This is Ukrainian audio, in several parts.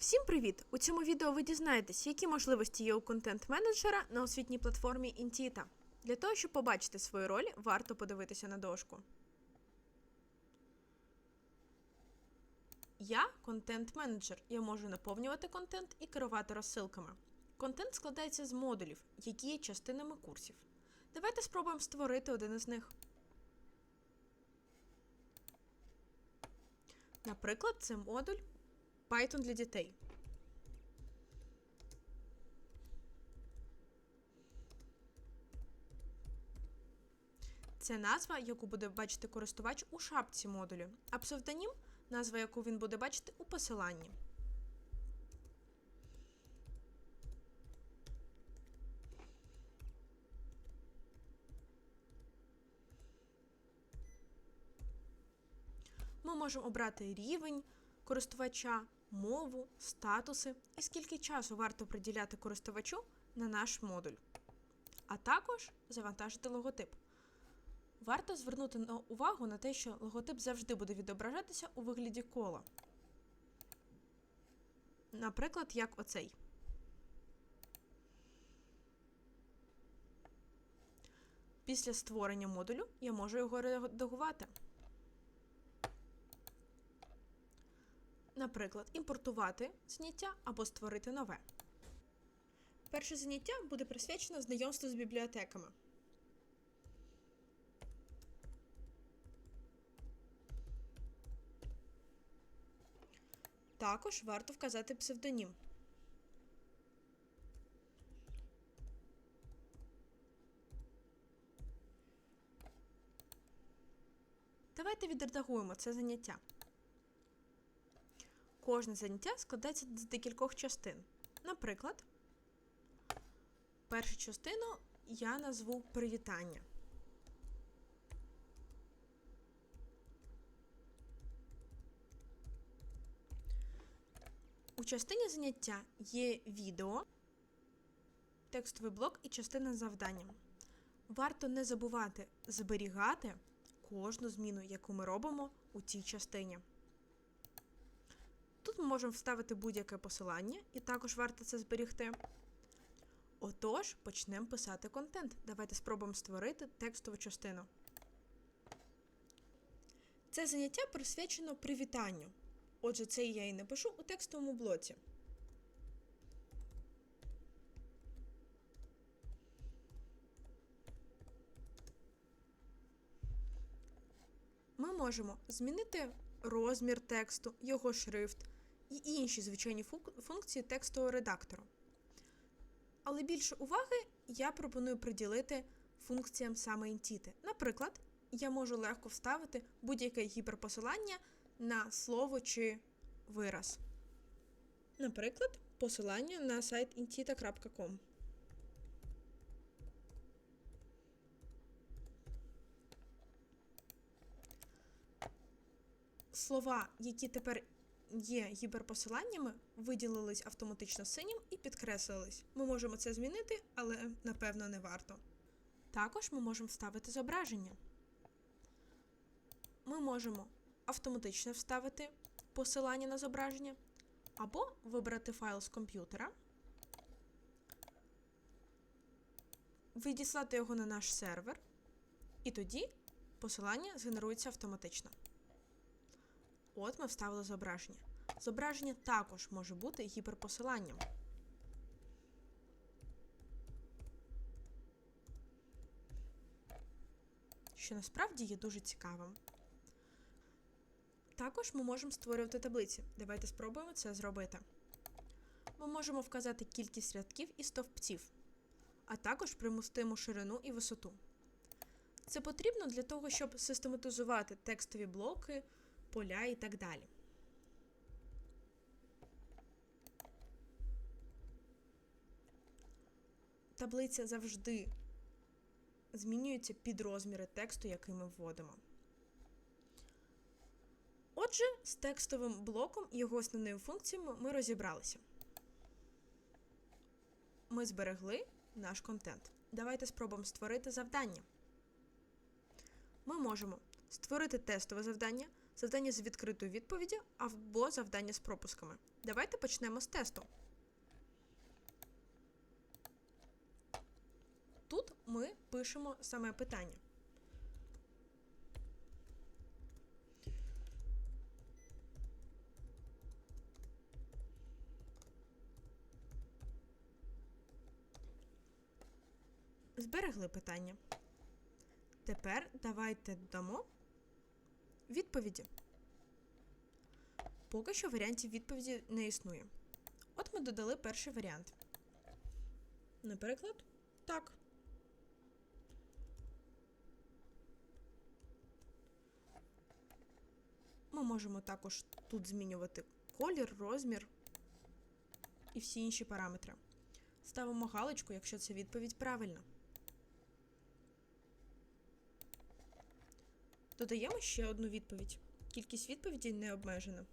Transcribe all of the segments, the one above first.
Всім привіт! У цьому відео ви дізнаєтесь, які можливості є у контент-менеджера на освітній платформі Intita. Для того, щоб побачити свою роль, варто подивитися на дошку. Я контент-менеджер. Я можу наповнювати контент і керувати розсилками. Контент складається з модулів, які є частинами курсів. Давайте спробуємо створити один із них. Наприклад, це модуль Python для дітей. Це назва, яку буде бачити користувач у шапці модулю, а псевдонім назва, яку він буде бачити у посиланні. Ми можемо обрати рівень користувача, мову, статуси і скільки часу варто приділяти користувачу на наш модуль. А також завантажити логотип. Варто звернути увагу на те, що логотип завжди буде відображатися у вигляді кола. Наприклад, як оцей. Після створення модулю я можу його редагувати. Наприклад, імпортувати заняття або створити нове. Перше заняття буде присвячено знайомству з бібліотеками. Також варто вказати псевдонім. Давайте відредагуємо це заняття. Кожне заняття складається з декількох частин. Наприклад, першу частину я назву привітання. Частині заняття є відео, текстовий блок і частина завдання. Варто не забувати зберігати кожну зміну, яку ми робимо у цій частині. Тут ми можемо вставити будь-яке посилання, і також варто це зберігти. Отож, почнемо писати контент. Давайте спробуємо створити текстову частину. Це заняття присвячено привітанню. Отже, це я і напишу у текстовому блоці. Ми можемо змінити розмір тексту, його шрифт і інші звичайні функції текстового редактору. Але більше уваги я пропоную приділити функціям саме Intiti. Наприклад, я можу легко вставити будь-яке гіперпосилання на слово чи вираз. Наприклад, посилання на сайт intita.com. Слова, які тепер є гіперпосиланнями, виділились автоматично синім і підкреслились. Ми можемо це змінити, але напевно не варто. Також ми можемо вставити зображення. Ми можемо автоматично вставити посилання на зображення, або вибрати файл з комп'ютера, відіслати його на наш сервер, і тоді посилання згенерується автоматично. От ми вставили зображення. Зображення також може бути гіперпосиланням. Що насправді є дуже цікавим. Також ми можемо створювати таблиці. Давайте спробуємо це зробити. Ми можемо вказати кількість рядків і стовпців, а також примустиму ширину і висоту. Це потрібно для того, щоб систематизувати текстові блоки, поля і так далі. Таблиця завжди змінюється під розміри тексту, який ми вводимо. Отже, з текстовим блоком і його основними функціями ми розібралися. Ми зберегли наш контент. Давайте спробуємо створити завдання. Ми можемо створити тестове завдання, завдання з відкритою відповіді або завдання з пропусками. Давайте почнемо з тесту. Тут ми пишемо саме питання. Зберегли питання. Тепер давайте додамо відповіді. Поки що варіантів відповіді не існує. От ми додали перший варіант. На переклад? Так. Ми можемо також тут змінювати колір, розмір і всі інші параметри. Ставимо галочку, якщо це відповідь правильна. Додаємо ще одну відповідь. Кількість відповідей не обмежена.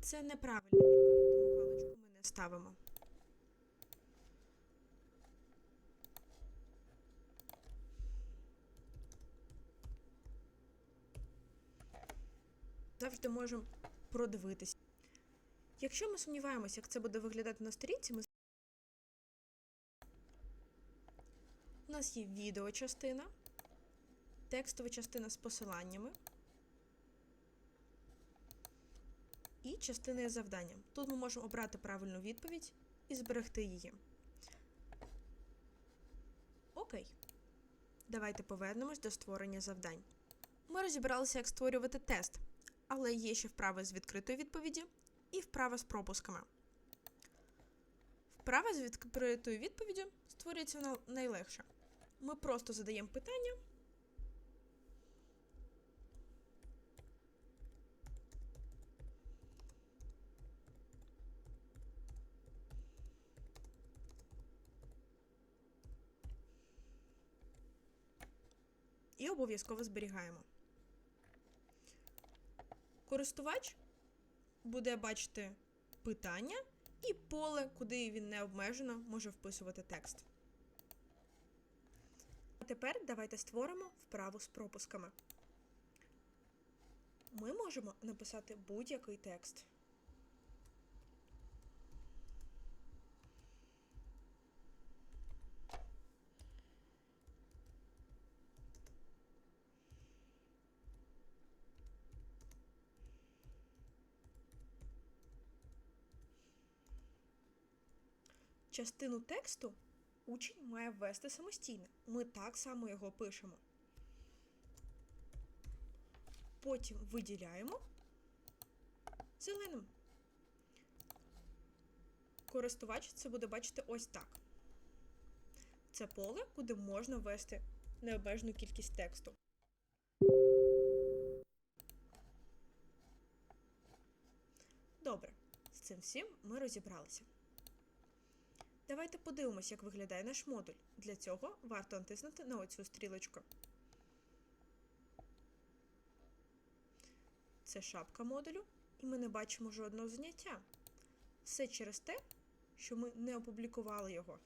Це неправильна відповідь, тому галочку ми не ставимо. Завжди можемо продивитись. Якщо ми сумніваємося, як це буде виглядати на сторінці, ми нас є відеочастина, текстова частина з посиланнями і частина із завданням. Тут ми можемо обрати правильну відповідь і зберегти її. Окей. Давайте повернемось до створення завдань. Ми розібралися, як створювати тест, але є ще вправи з відкритої відповіді і вправа з пропусками. Вправа з відкритою відповіддю створюється на- найлегше. Ми просто задаємо питання. І обов'язково зберігаємо. Користувач буде бачити питання і поле, куди він необмежено може вписувати текст. Тепер давайте створимо вправу з пропусками. Ми можемо написати будь-який текст. Частину тексту учень має ввести самостійно. Ми так само його пишемо. Потім виділяємо зеленим. Користувач це буде бачити ось так. Це поле, куди можна ввести необмежену кількість тексту. Добре, з цим всім ми розібралися. Давайте подивимось, як виглядає наш модуль. Для цього варто натиснути на оцю стрілочку. Це шапка модулю, і ми не бачимо жодного заняття. Все через те, що ми не опублікували його.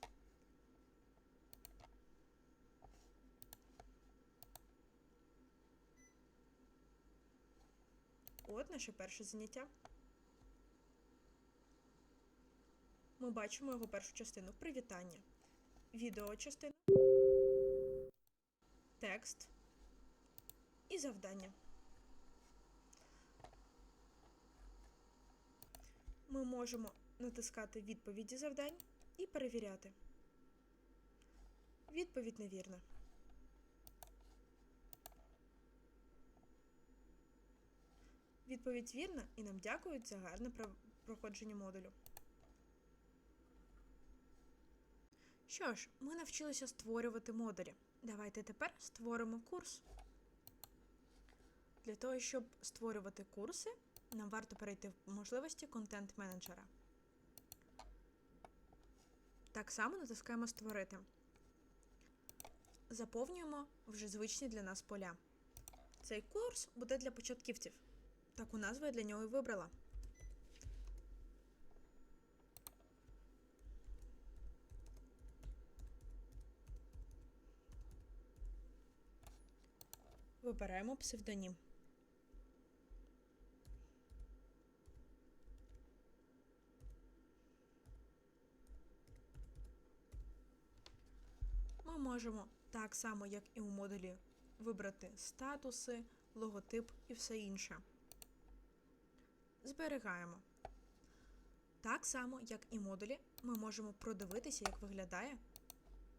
От наше перше заняття. Ми бачимо його першу частину привітання, відеочастину, текст і завдання. Ми можемо натискати відповіді завдань і перевіряти. Відповідь невірна. Відповідь вірна і нам дякують за гарне проходження модулю. Що ж, ми навчилися створювати модулі. Давайте тепер створимо курс. Для того, щоб створювати курси, нам варто перейти в можливості контент-менеджера. Так само натискаємо Створити. Заповнюємо вже звичні для нас поля. Цей курс буде для початківців. Таку назву я для нього і вибрала. Вибираємо псевдонім. Ми можемо так само, як і у модулі, вибрати статуси, логотип і все інше. Зберігаємо. Так само, як і модулі, ми можемо продивитися, як виглядає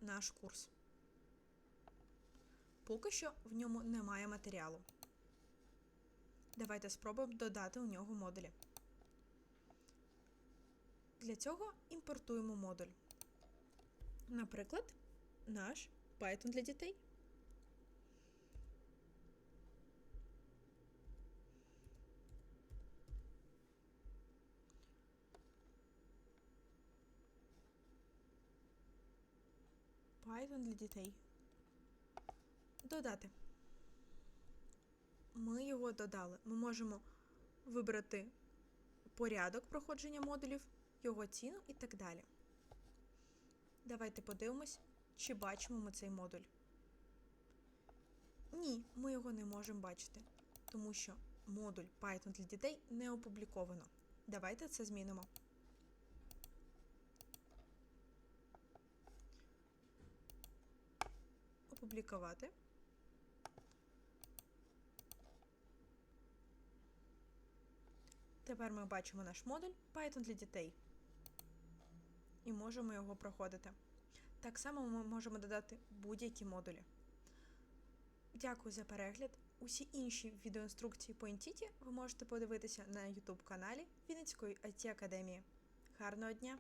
наш курс. Поки що в ньому немає матеріалу. Давайте спробуємо додати у нього модулі. Для цього імпортуємо модуль. Наприклад, наш Python для дітей. Python для дітей. Додати. Ми його додали. Ми можемо вибрати порядок проходження модулів, його ціну і так далі. Давайте подивимось, чи бачимо ми цей модуль. Ні, ми його не можемо бачити, тому що модуль Python для дітей не опубліковано. Давайте це змінимо. Опублікувати. Тепер ми бачимо наш модуль Python для дітей і можемо його проходити. Так само ми можемо додати будь-які модулі. Дякую за перегляд. Усі інші відеоінструкції по Entity ви можете подивитися на YouTube каналі Вінницької IT Академії. Гарного дня!